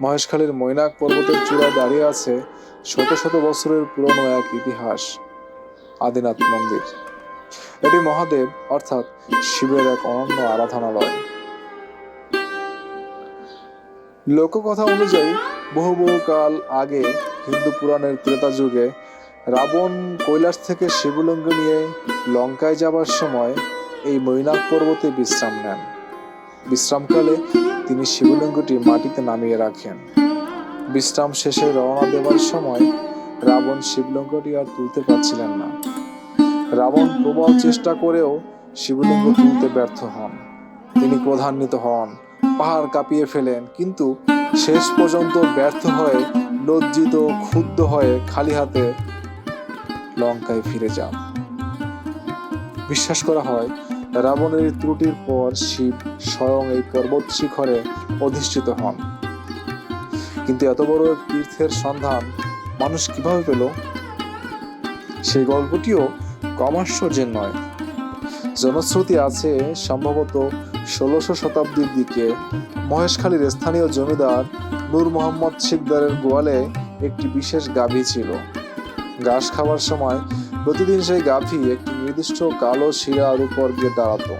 মহেশখালীর মৈনাক পর্বতের চূড়ায় দাঁড়িয়ে আছে শত শত বছরের পুরনো এক ইতিহাস, আদিনাথ মন্দির। এটি মহাদেব, অর্থাৎ শিবের এক অনন্য আরাধনালয়। লোককথা অনুযায়ী, বহু বহু কাল আগে হিন্দু পুরাণের ত্রেতা যুগে রাবণ কৈলাস থেকে শিবলিঙ্গ নিয়ে লঙ্কায় যাবার সময় এই মৈনাক পর্বতে বিশ্রাম নেন। বিশ্রামকালে তিনি শিবলিঙ্গটি মাটিতে নামিয়ে রাখেন। বিশ্রাম শেষে রওনা দেওয়ার সময় রাবণ শিবলিঙ্গটি আর তুলতে পারছিলেন না। রাবণ প্রবল চেষ্টা করেও শিবলিঙ্গ তুলতে ব্যর্থ হন। তিনি ক্রধান্বিত হন, পাহাড় কাঁপিয়ে ফেলেন, কিন্তু শেষ পর্যন্ত ব্যর্থ হয়ে লজ্জিত ক্ষুব্ধ হয়ে খালি হাতে লঙ্কায় ফিরে যান। বিশ্বাস করা হয় রাবণের ত্রুটির পর শিব স্বয়ং এই পর্বত শিখরে অধিষ্ঠিত হন। কিন্তু এত বড় তীর্থের সন্ধান মানুষ কীভাবে পেল? সেই গল্পটিও কম নয়। জনশ্রুতি আছে সম্ভবত ষোলোশো শতাব্দীর দিকে মহেশখালীর স্থানীয় জমিদার নূর মোহাম্মদ শিকদারের গোয়ালে একটি বিশেষ গাভী ছিল। ঘাস খাওয়ার সময় প্রতিদিন সেই গাভী একটি নির্দিষ্ট কালো শিরার উপর গিয়ে দাঁড়াতো,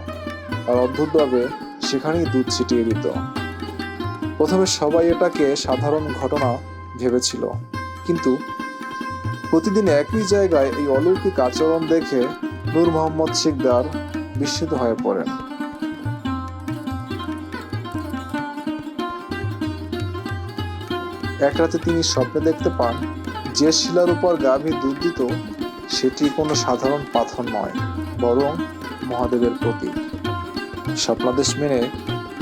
আর অদ্ভুতভাবে সেখানেই দুধ ছিটিয়ে দিত। প্রথমে সবাই এটাকে সাধারণ ঘটনা ভেবেছিল, কিন্তু প্রতিদিন একই জায়গায় এই অলৌকিক আচরণ দেখে নূর মোহাম্মদ শিকদার বিস্মিত হয়ে পড়েন। এক রাতে তিনি স্বপ্নে দেখতে পান, যে শিলার উপর গাভী দুধ দিত সেটি কোনো সাধারণ পাথর নয়, বরং মহাদেবের প্রতীক। স্বপ্নাদেশ মেনে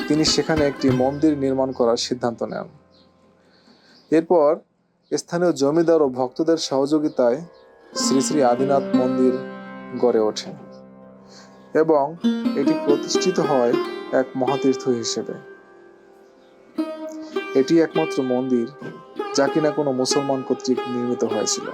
তিনি সেখানে একটি মন্দির নির্মাণ করার সিদ্ধান্ত নেন। এরপর স্থানীয় জমিদার ও ভক্তদের সহযোগিতায় শ্রী শ্রী আদিনাথ মন্দির গড়ে ওঠে এবং এটি প্রতিষ্ঠিত হয় এক মহাতীর্থ হিসেবে। এটি একমাত্র মন্দির যা কিনা কোনো মুসলমান কর্তৃক নির্মিত হয়েছিল।